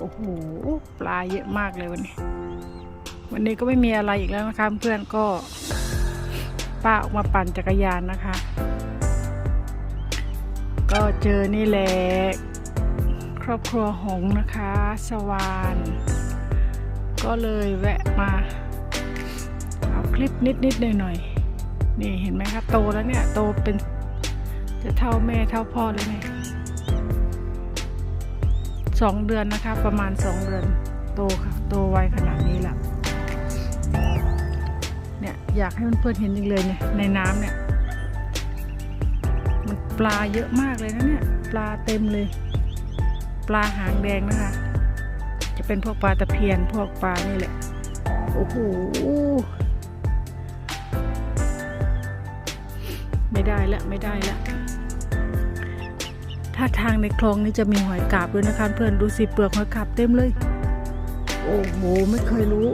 โอ้โหปลาเยอะมากเลยวันนี้ วันนี้ก็ไม่มีอะไรอีกแล้วนะคะ เพื่อนก็ป้าออกมาปั่นจักรยานนะคะ ก็เจอนี่แหละครอบครัวหงนะคะ สวานก็เลยแวะมาเอาคลิปนิดนิดหน่อยหน่อยๆนี่เห็นไหมคะโตแล้วเนี่ย โตเป็นจะเท่าแม่เท่าพ่อเลยเนี่ย สองเดือนนะคะ ประมาณสองเดือนโตค่ะโตไวขนาดนี้แหละเนี่ยอยากให้เพื่อนๆเห็นจริงเลยเนี่ยในน้ำเนี่ย มันปลาเยอะมากเลยนะเนี่ย ปลาเต็มเลย ปลาหางแดงนะคะ จะเป็นพวกปลาตะเพียนพวกปลานี่แหละโอ้โหไม่ได้ละไม่ได้ละ ถ้าทางในคลองนี้จะมีหอยกาบด้วยนะคะเพื่อนดูสิเปลือกหอยกาบเต็มเลย โอ้โหไม่เคยรู้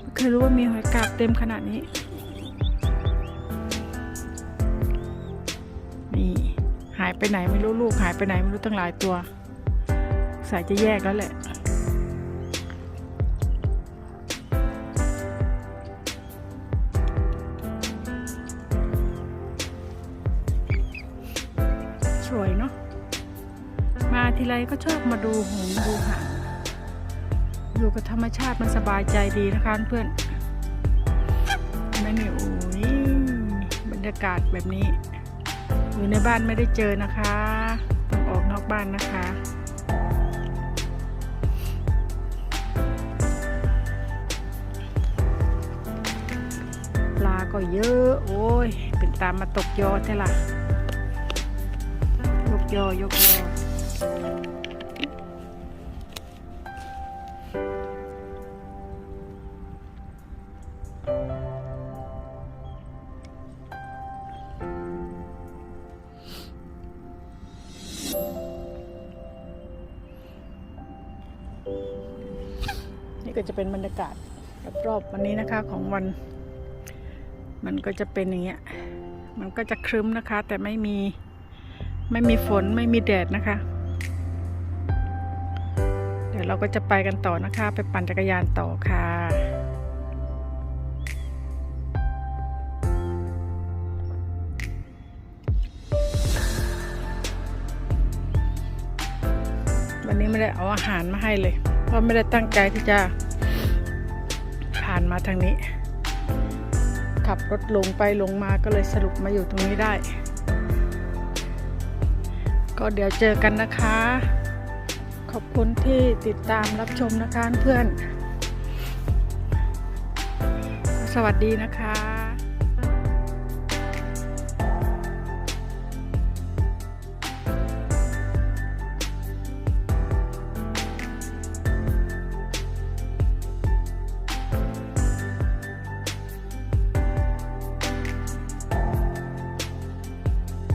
ไม่เคยรู้ว่ามีหอยกาบเต็มขนาดนี้นี่หายไปไหนไม่รู้ลูกหายไปไหนไม่รู้ตั้งหลายตัว สายจะแยกแล้วแหละ สวยเนาะมาทีไรก็ชอบมาดูหงดูหางอยู่กับธรรมชาติมันสบายใจดีนะคะเพื่อนแม่นี่โอ้ยบรรยากาศแบบนี้ อยู่ในบ้านไม่ได้เจอนะคะต้องออกนอกบ้านนะคะปลาก็เยอะ โอ้ย เป็นตามมาตกยอใช่ละยก ยอยกยอนี่ก็จะเป็นบรรยากาศรอบๆวันนี้นะคะของวัน มันก็จะเป็นอย่างเงี้ย มันก็จะครึ้มนะคะ แต่ไม่มี ไม่มีฝนไม่มีแดดนะคะ เดี๋ยวเราก็จะไปกันต่อนะคะ ไปปั่นจักรยานต่อค่ะ วันนี้ไม่ได้เอาอาหารมาให้เลย เพราะไม่ได้ตั้งใจที่จะผ่านมาทางนี้ ขับรถลงไปลงมาก็เลยสรุปมาอยู่ตรงนี้ได้ ก็เดี๋ยวเจอกันนะคะ ขอบคุณที่ติดตามรับชมนะคะเพื่อน สวัสดีนะคะ